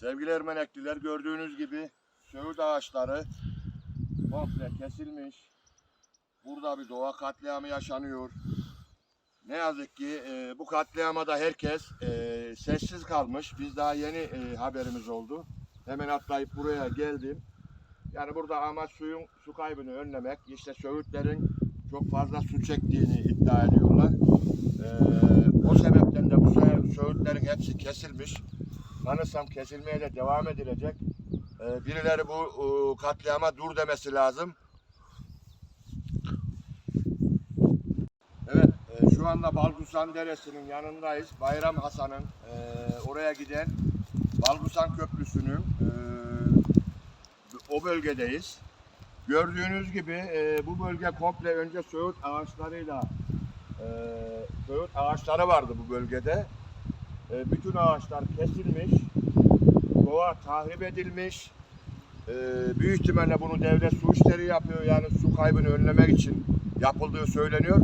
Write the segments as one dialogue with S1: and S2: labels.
S1: Sevgili Ermenekliler gördüğünüz gibi söğüt ağaçları komple kesilmiş. Burada bir doğa katliamı yaşanıyor. Ne yazık ki e, bu katliamada herkes e, sessiz kalmış. Biz daha yeni e, haberimiz oldu. Hemen atlayıp buraya geldim. Yani burada amaç suyun su kaybını önlemek. İşte söğütlerin çok fazla su çektiğini iddia ediyorlar. E, o sebepten de bu sö- söğütlerin hepsi kesilmiş. Sanırsam kesilmeye de devam edilecek. E, birileri bu e, katliama dur demesi lazım. Evet, e, şu anda Balgusan Deresi'nin yanındayız. Bayram Hasan'ın e, oraya giden Balgusan Köprüsü'nün e, o bölgedeyiz. Gördüğünüz gibi e, bu bölge komple önce söğüt ağaçlarıyla e, söğüt ağaçları vardı bu bölgede. E, bütün ağaçlar kesilmiş, doğa tahrip edilmiş. E, büyük ihtimalle bunu devlet su işleri yapıyor yani su kaybını önlemek için yapıldığı söyleniyor.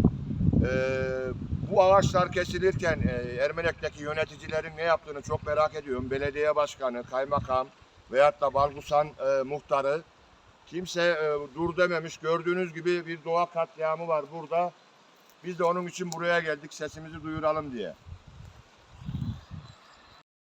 S1: Ee, bu ağaçlar kesilirken e, Ermenek'teki yöneticilerin ne yaptığını çok merak ediyorum. Belediye başkanı, kaymakam veyahut da Balgusan e, muhtarı kimse e, dur dememiş. Gördüğünüz gibi bir doğa katliamı var burada. Biz de onun için buraya geldik sesimizi duyuralım diye.